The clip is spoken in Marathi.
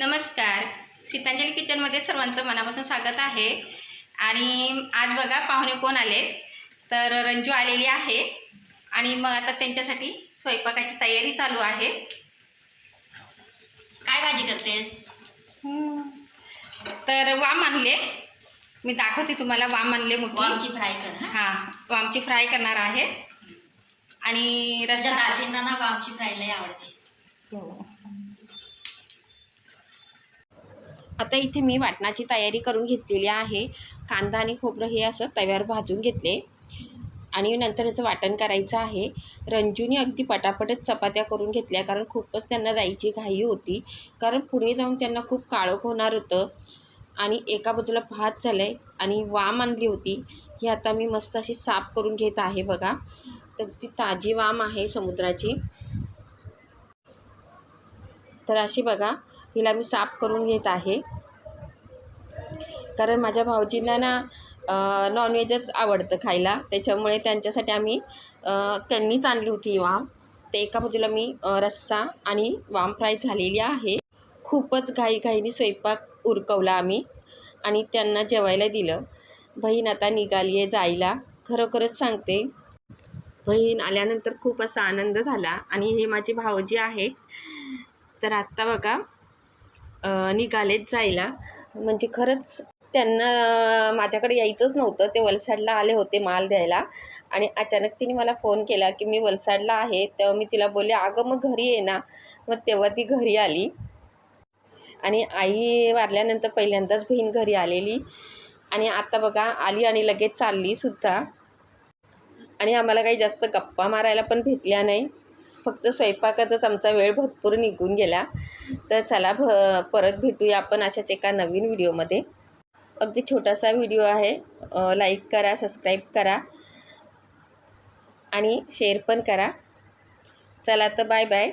नमस्कार. सीतांजली किचनमध्ये सर्वांचं मनापासून स्वागत आहे. आणि आज बघा पाहुणे कोण आले? तर रंजू आलेली आहे. आणि मग आता त्यांच्यासाठी स्वयंपाकाची तयारी चालू आहे. काय भाजी करतेस? तर वाम आणले. मी दाखवते तुम्हाला वाम आणले मोठी वामची फ्राय कर हा? वामची फ्राय करणार आहे. आणि रस्सा दाजींना ना वामची फ्राय लय आवडते. हो. आता इथे मी वाटणाची तयारी करून घेतलेली आहे. कांदा आणि खोबरं हे असं तव्यावर भाजून घेतले. आणि नंतर याचं वाटण करायचं आहे. रंजूने अगदी पटापटच चपात्या करून घेतल्या कारण खूपच त्यांना जायची घाई होती. कारण पुढे जाऊन त्यांना खूप काळोख होणार होतं. आणि एका बाजूला भात झालं आहे आणि वाम आणली होती. ही आता मी मस्त अशी साफ करून घेत आहे बघा. तर ती ताजी वाम आहे समुद्राची. तर अशी बघा हिला मी साफ करून घेत आहे. कारण माझ्या भाऊजींना ना नॉनव्हेजच आवडतं खायला. त्याच्यामुळे त्यांच्यासाठी आम्ही त्यांनीच आणली होती वाम. ते एका बाजूला मी रस्सा आणि वाम फ्राय झालेली आहे. खूपच घाईघाईने स्वयंपाक उरकवला आम्ही आणि त्यांना जेवायला दिलं. बहीण आता निघाली आहे जायला. खरोखरच सांगते. बहीण आल्यानंतर खूप असा आनंद झाला आणि हे माझे भाऊजी आहेत. तर आत्ता बघा निघालेत जायला. म्हणजे खरंच त्यांना माझ्याकडे यायचंच नव्हतं. ते वलसाडला आले होते माल द्यायला. आणि अचानक तिने मला फोन केला की मी वलसाडला आहे. तेव्हा मी तिला बोलले अगं मग घरी ये ना. मग तेव्हा ती घरी आली. आणि आई वारल्यानंतर पहिल्यांदाच बहीण घरी आलेली. आणि आता बघा आली आणि लगेच चालली सुद्धा. आणि आम्हाला काही जास्त गप्पा मारायला पण भेटल्या नाही. फक्त स्वयंपाकातच आमचा वेळ भरपूर निघून गेला. तर चला भ परत भेटूया आपण अशाच एका नवीन व्हिडिओमध्ये. अगदी छोटासा व्हिडिओ आहे. लाईक करा सबस्क्राईब करा. आणि शेअर पण करा. चला तर बाय बाय